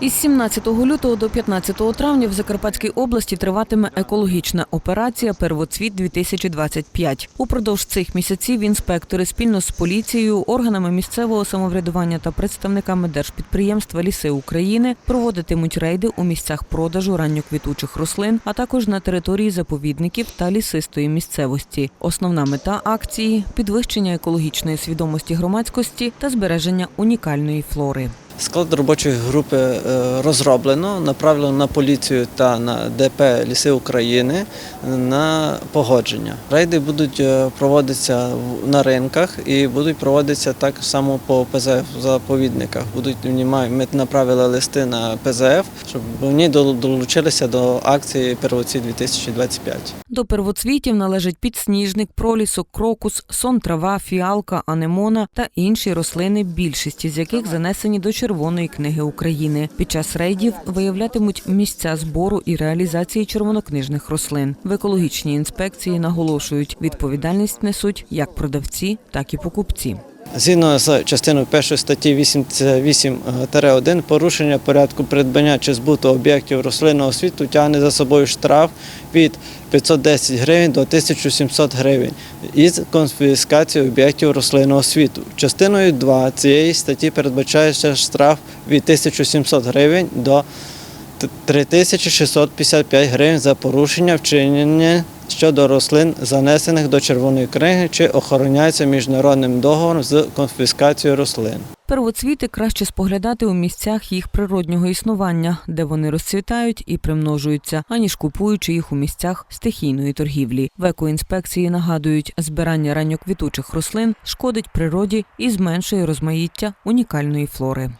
Із 17 лютого до 15 травня в Закарпатській області триватиме екологічна операція Первоцвіт 2025 Упродовж цих місяців інспектори спільно з поліцією, органами місцевого самоврядування та представниками держпідприємства Ліси України проводитимуть рейди у місцях продажу ранньоквітучих рослин, а також на території заповідників та лісистої місцевості. Основна мета акції підвищення екологічної свідомості громадськості та збереження унікальної флори. Склад робочої групи е, розроблено, направлено на поліцію та на ДП Ліси України на погодження. Рейди будуть е, проводитися на ринках і будуть проводитися так само по ПЗФ заповідниках. Будуть ми направили листи на ПЗФ, щоб вони долучилися до акції Первоці 2025. До первоцвітів належать підсніжник, пролісок, крокус, сон трава, фіалка, анемона та інші рослини, більшість з яких занесені до Червоної книги України. Під час рейдів виявлятимуть місця збору і реалізації червонокнижних рослин. В екологічній інспекції наголошують, відповідальність несуть як продавці, так і покупці. Згідно з частиною 1 статті 88-1, порушення порядку придбання чи збуту об'єктів рослинного світу тягне за собою штраф від 510 гривень до 1700 гривень із конфіскацією об'єктів рослинного світу. Частиною 2 цієї статті передбачається штраф від 1700 гривень до 3655 гривень за порушення вчинення щодо рослин, занесених до Червоної книги, чи охороняється міжнародним договором з конфіскацією рослин. Первоцвіти краще споглядати у місцях їх природнього існування, де вони розцвітають і примножуються, аніж купуючи їх у місцях стихійної торгівлі. В екоінспекції нагадують, збирання ранньоквітучих рослин шкодить природі і зменшує розмаїття унікальної флори.